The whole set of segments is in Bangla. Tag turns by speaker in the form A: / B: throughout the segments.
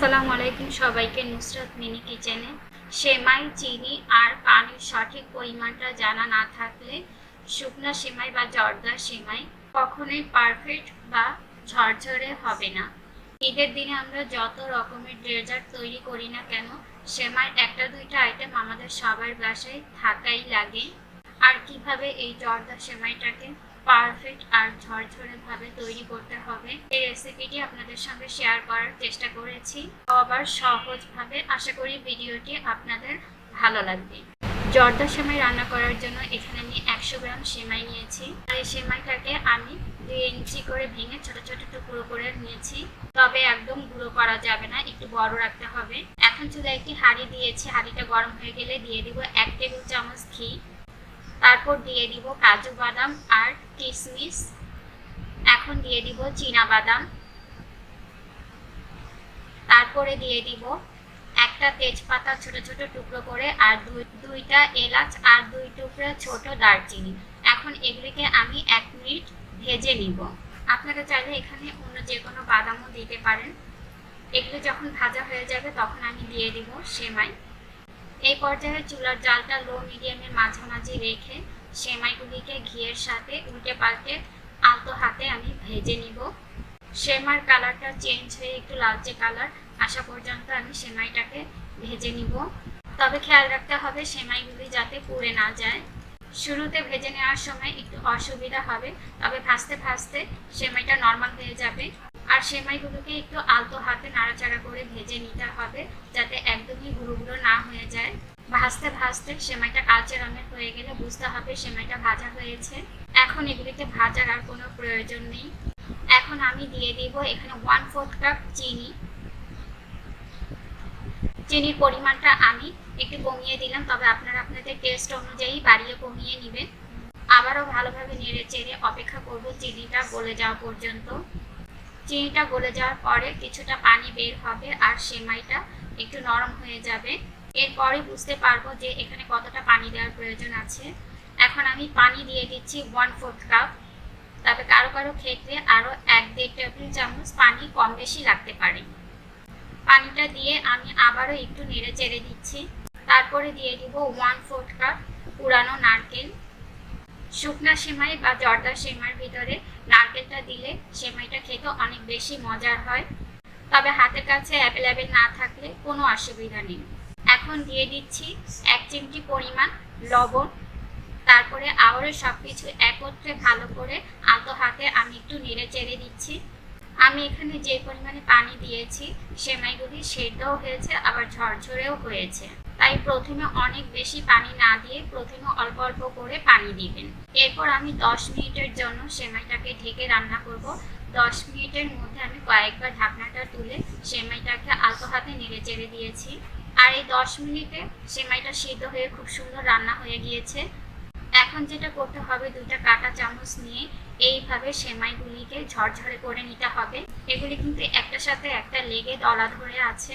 A: আসসালামু আলাইকুম সবাইকে নুসরাত মিনি কিচেনে। সেমাই, চিনি আর পানির সঠিক পরিমাণটা জানা না থাকলে শুকনা সেমাই বা জর্দা সেমাই কখনোই পারফেক্ট বা ঝরঝরে হবে না। ঈদের দিনে আমরা যত রকমের ডেজার্ট তৈরি করি না কেন সেমাই একটা দুইটা আইটেম আমাদের সবার বাসায় থাকাই লাগে। আর কীভাবে এই জর্দা সেমাইটাকে পারফেক্ট আর ঝরঝরে ভাবে তৈরি করতে হবে। এই রেসিপিটি আপনাদের সঙ্গে শেয়ার করার চেষ্টা করেছি। আবার সহজ ভাবে আশা করি ভিডিওটি আপনাদের ভালো লাগবে। জর্দা সেমাই রান্না করার জন্য এখানে আমি একশো গ্রাম সেমাই নিয়েছি। আর এই সেমাইটাকে আমি দুই ইঞ্চি করে ভেঙে ছোট ছোট টুকরো করে নিয়েছি। তবে একদম গুঁড়ো করা যাবে না, একটু বড় রাখতে হবে। এখন চুলা একটি হাঁড়ি দিয়েছি। হাঁড়িটা গরম হয়ে গেলে দিয়ে দিব এক টেবিল চামচ ঘি। তারপর দিয়ে দিব কাজু বাদাম আর কিশমিশ এখন দিয়ে দিব চীনা বাদাম। তারপরে দিয়ে দিব একটা তেজপাতা ছোট ছোট টুকরো করে আর দুই, দুইটা এলাচ আর দুই টুকরো ছোট দারচিনি। এখন এগুলিকে আমি এক মিনিট ভেজে নিব। আপনারা চাইলে এখানে অন্য যে কোনো বাদামও দিতে পারেন। এগুলো যখন ভাজা হয়ে যাবে তখন আমি দিয়ে দিব সেমাই। এই পর্যায়ে চুলার জালটা লো মিডিয়ামের মাঝামাঝি রেখে সেমাইগুলিকে ঘিয়ের সাথে উল্টে পাল্টে আলতো হাতে আমি ভেজে নিব। সেমার কালারটা চেঞ্জ হয়ে একটু লালচে কালার আসা পর্যন্ত আমি সেমাইটাকে ভেজে নিব। তবে খেয়াল রাখতে হবে সেমাইগুলি যাতে পুড়ে না যায়। শুরুতে ভেজে নেওয়ার সময় একটু অসুবিধা হবে, তবে ভাজতে ভাজতে সেমাইটা নর্মাল হয়ে যাবে। আর সেমাইগুলোকে একটু আলতো হাতে নাড়াচাড়া করে ভেজে নিতে হবে, যাতে একদমই গুঁড়ো গুঁড়ো না হয়ে যায়। ভাজতে ভাজতে সেমাইটা কালচে রঙের হয়ে গেলে বুঝতে হবে সেমাইটা ভাজা হয়েছে। এখন এগুলিতে ভাজার আর কোনো প্রয়োজন নেই। এখন আমি দিয়ে দিব এখানে ওয়ান ফোর্থ কাপ চিনি। চিনির পরিমাণটা আমি একটু কমিয়ে দিলাম, তবে আপনারা আপনাদের টেস্ট অনুযায়ী বাড়িয়ে কমিয়ে নেবেন। আবারও ভালোভাবে নেড়ে চেড়ে অপেক্ষা করব চিনিটা গলে যাওয়া পর্যন্ত। চিনিটা গলে যাওয়ার পরে কিছুটা পানি বের হবে আর সেমাইটা একটু নরম হয়ে যাবে। এরপরে বুঝতে পারব যে এখানে কতটা পানি দেওয়ার প্রয়োজন আছে। এখন আমি পানি দিয়ে দিচ্ছি ওয়ান ফোর্থ কাপ তবে কারও কারও ক্ষেত্রে আরও এক দেড় টেবিল চামচ পানি কম বেশি লাগতে পারে। পানিটা দিয়ে আমি আবারও একটু নেড়ে চেড়ে দিচ্ছি। তারপরে দিয়ে দিব ওয়ান ফোর্থ কাপ পুরানো নারকেল। শুকনা সেমাই বা জর্দা সেমাইয়ের ভিতরে নারকেলটা দিলে সেমাইটা খেতে অনেক বেশি মজার হয়। তবে হাতের কাছে অ্যাভেলেবেল না থাকলে কোনো অসুবিধা নেই। এখন দিয়ে দিচ্ছি এক চিমটি পরিমাণ লবণ। তারপরে আবারও সব কিছু একত্রে ভালো করে আলতো হাতে আমি একটু নেড়ে চেড়ে দিচ্ছি। আমি এখানে যে পরিমাণে পানি দিয়েছি সেমাইগুলি সেদ্ধও হয়েছে, আবার ঝরঝরেও হয়েছে। তাই প্রথমে অনেক বেশি পানি না দিয়ে প্রথমে অল্প অল্প করে পানি দিবেন। এরপর আমি দশ মিনিটের জন্য সেমাইটাকে ঢেকে রান্না করব। দশ মিনিটের মধ্যে আমি কয়েকবার ঢাকনাটা তুলে সেমাইটাকে আলতো হাতে নেড়ে চেড়ে দিয়েছি। আর এই দশ মিনিটে সেমাইটা সিদ্ধ হয়ে খুব সুন্দর রান্না হয়ে গিয়েছে। এখন যেটা করতে হবে, দুইটা কাটা চামচ নিয়ে এইভাবে সেমাইগুলিকে ঝরঝরে করে নিতে হবে। এগুলি কিন্তু একটার সাথে একটা লেগে দলা ধরে আছে।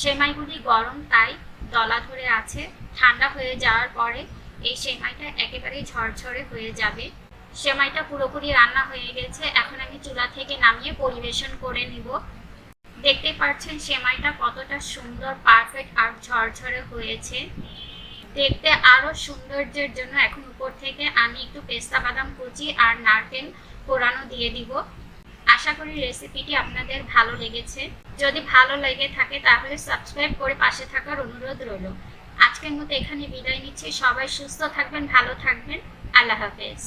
A: সেমাইগুলি গরম, তাই দলা ধরে আছে। ঠান্ডা হয়ে যাওয়ার পরে এই সেমাইটা একেবারেই ঝরঝরে হয়ে যাবে। সেমাইটা পুরোপুরি রান্না হয়ে গেছে। এখন আমি চুলা থেকে নামিয়ে পরিবেশন করে নিব। দেখতে পাচ্ছেন সেমাইটা কতটা সুন্দর, পারফেক্ট আর ঝরঝরে হয়েছে। দেখতে আরও সৌন্দর্যের জন্য এখন উপর থেকে আমি একটু পেস্তা বাদাম কুচি আর নারকেল কোরানো দিয়ে দিব। আশা করি রেসিপিটি আপনাদের ভালো লেগেছে। যদি ভালো লেগে থাকে তাহলে সাবস্ক্রাইব করে পাশে থাকার অনুরোধ রইল। আজকের মতো এখানে বিদায় নিচ্ছি। সবাই সুস্থ থাকবেন, ভালো থাকবেন। আল্লাহ হাফেজ।